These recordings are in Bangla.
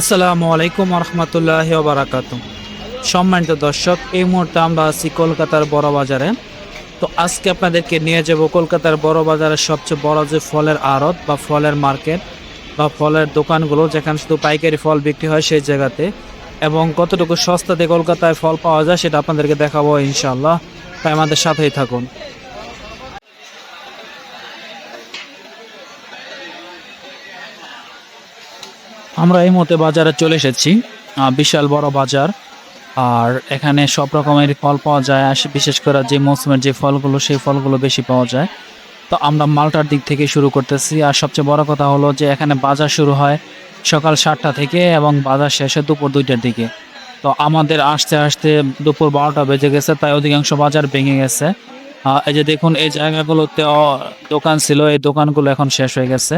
আসসালামু আলাইকুম রহমতুল্লাহ বারাকাত সম্মানিত দর্শক, এই মুহূর্তে আমরা আছি কলকাতার বড় বাজারে। তো আজকে আপনাদেরকে নিয়ে যাব কলকাতার বড় বাজারের সবচেয়ে বড় যে ফলের আড়ত বা ফলের মার্কেট বা ফলের দোকানগুলো, যেখানে শুধু পাইকারি ফল বিক্রি হয় সেই জায়গাতে এবং কতটুকু সস্তাতে কলকাতায় ফল পাওয়া যায় সেটা আপনাদেরকে দেখাবো ইনশাল্লাহ তাই আমাদের সাথেই থাকুন। আমরা এই মতে বাজারে চলে এসেছি বিশাল বড় বাজার। আর এখানে সব রকমের ফল পাওয়া যায়, আর বিশেষ করে যে মৌসুমের যে ফলগুলো, সেই ফলগুলো বেশি পাওয়া যায়। তো আমরা মালটার দিক থেকে শুরু করতেছি, আর সবচেয়ে বড় কথা হলো যে এখানে বাজার শুরু হয় সকাল সাতটা থেকে এবং বাজার শেষে দুপুর দুইটার দিকে। তো আমাদের আসতে আসতে দুপুর বারোটা বেজে গেছে, তাই অধিকাংশ বাজার ভেঙে গেছে। এই যে দেখুন, এই জায়গাগুলোতে দোকান ছিল, এই দোকানগুলো এখন শেষ হয়ে গেছে।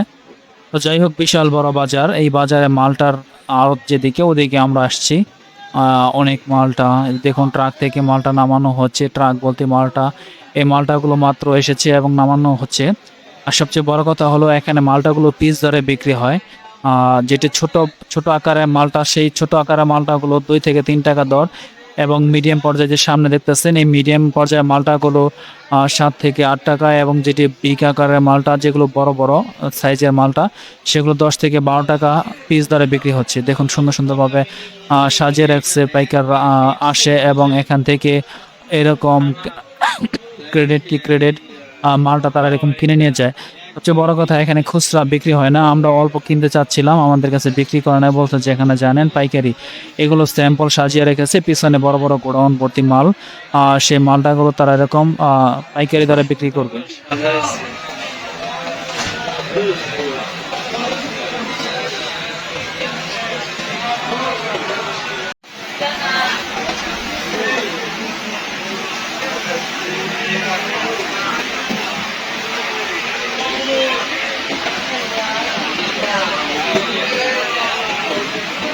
তো যাই হোক বিশাল বড় বাজার। এই বাজারে মালটার আড়ত যেদিকে, ওদিকে আমরা আসছি। অনেক মালটা, দেখুন, ট্রাক থেকে মালটা নামানো হচ্ছে। ট্রাক বলতে মালটা, এই মালটাগুলো মাত্র এসেছে এবং নামানো হচ্ছে। আর সবচেয়ে বড় কথা হলো, এখানে মালটাগুলো পিস দরে বিক্রি হয়। যেটি ছোট ছোট আকারের মালটা, সেই ছোট আকারের মালটাগুলো দুই থেকে তিন টাকা দর। এবং মিডিয়াম পর্যায়ে যে সামনে দেখতেছেন, এই মিডিয়াম পর্যায়ের মালটাগুলো সাত থেকে আট টাকা এবং যেটি বিগ আকারের মালটা, যেগুলো বড় বড় সাইজের মালটা, সেগুলো দশ থেকে বারো টাকা পিস দরে বিক্রি হচ্ছে। দেখুন সুন্দর সুন্দরভাবে সাজিয়ে রাখছে পাইকার আসে এবং এখান থেকে এরকম ক্রেডিট কি ক্রেডিট মালটা তারা এরকম কিনে নিয়ে যায়। সবচেয়ে বড় কথা, এখানে খুচরা বিক্রি হয় না। আমরা অল্প কিনতে চাচ্ছিলাম, আমাদের কাছে বিক্রি করে না বলতে যে এখানে জানেন পাইকারি। এগুলো স্যাম্পল সাজিয়ে রেখেছে, পিছনে বড় বড় গোডাউন ভর্তি মাল। আর সেই মালটাগুলো তারা এরকম পাইকারি দ্বারা বিক্রি করবে।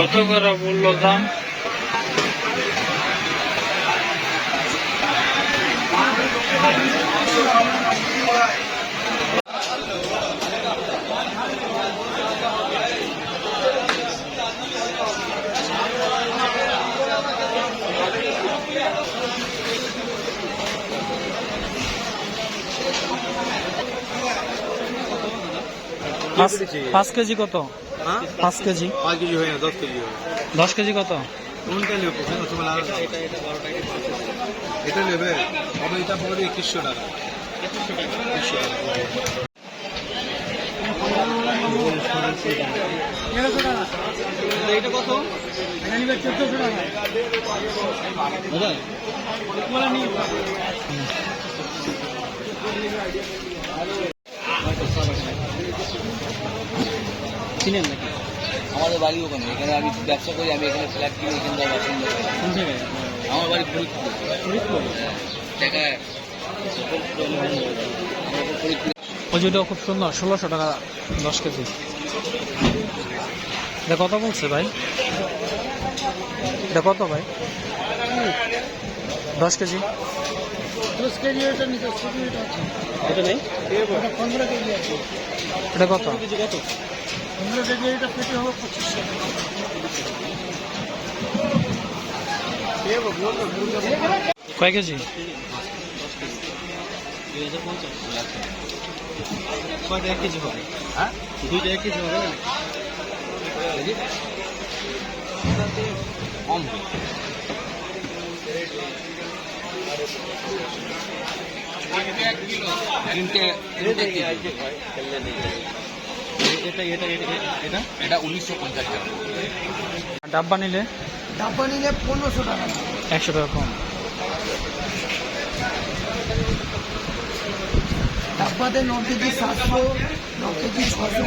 কত করে বলল দাম পাঁচ কেজি কত? পাঁচ কেজি। পাঁচ কেজি হয় না দশ কেজি হয় দশ কেজি কত? কোনটা নেবে এটা নেবে? তবে এটা পড়বে একুশশো টাকা। এটা কত চোদ্দশো টাকা চিনেন নাকি? আমাদের বাড়ি ওখানে। এখানে আমি ব্যবসা করি আমি এখানে ফ্ল্যাট কিনে এখানে বাসিন্দা কোন জায়গায়? আমার বাড়ি ফরিদপুর। ফরিদপুর? দেখা ফরিদপুর খুব সুন্দর ষোলোশো টাকা দশ কেজি। এটা কত বলছে ভাই? এটা কত ভাই? দশ কেজি। দশ কেজি এটা নিতে এটা নেই? পনেরো কেজি আছে। এটা কত? কেজি কত? পনেরো কেজি এটা পেটি হবে পঁচিশশো কয় কেজি? দুই হাজার পঞ্চাশ কয়টা এক কেজি হবে? হ্যাঁ? দুইটা এক কেজি হবে কম। তিনটে তিনটে এটা এটা এটা এটা উনিশশো পঞ্চাশ টাকা। ডাব্বা নিলে ডাব্বা নিলে পনেরোশো টাকা। একশো টাকা কম। ডাব্বাতে ন কেজি সাতশো ন কেজি ছশো